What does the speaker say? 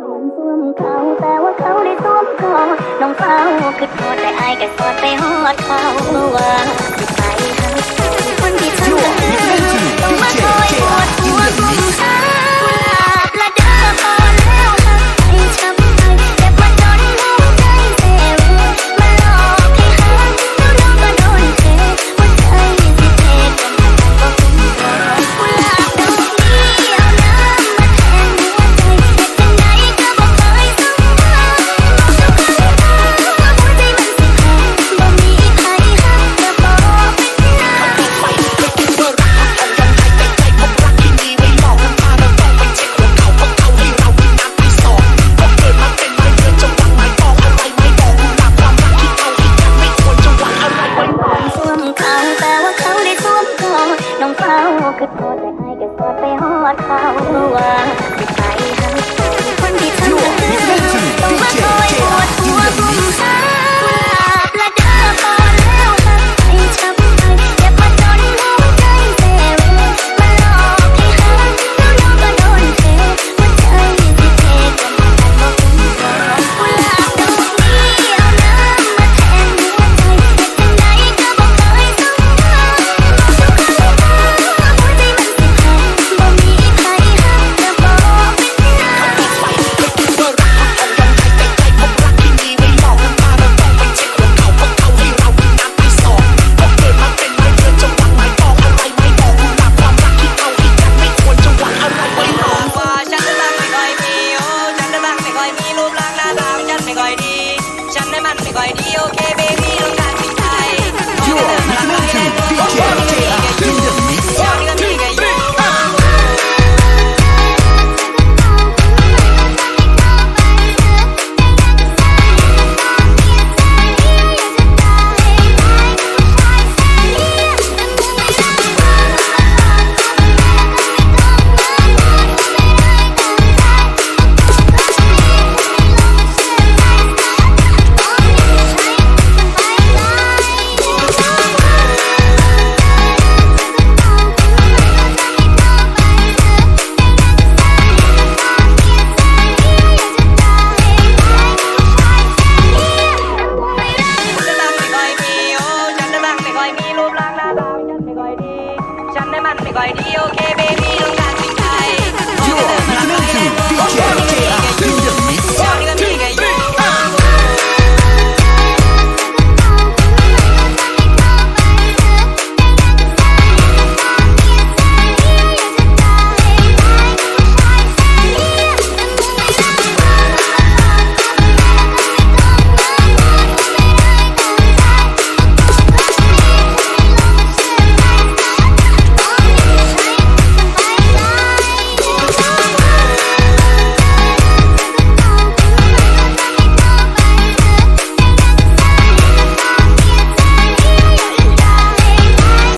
โดนสวมเขาแต่ว่าเขาได้สวมคอน้องเฝ้าคือโทษแต่อายก็สอดไปหอดเขาว่า hoa bao hoàng man, we going to okay, baby. Happy birthday, okay, baby.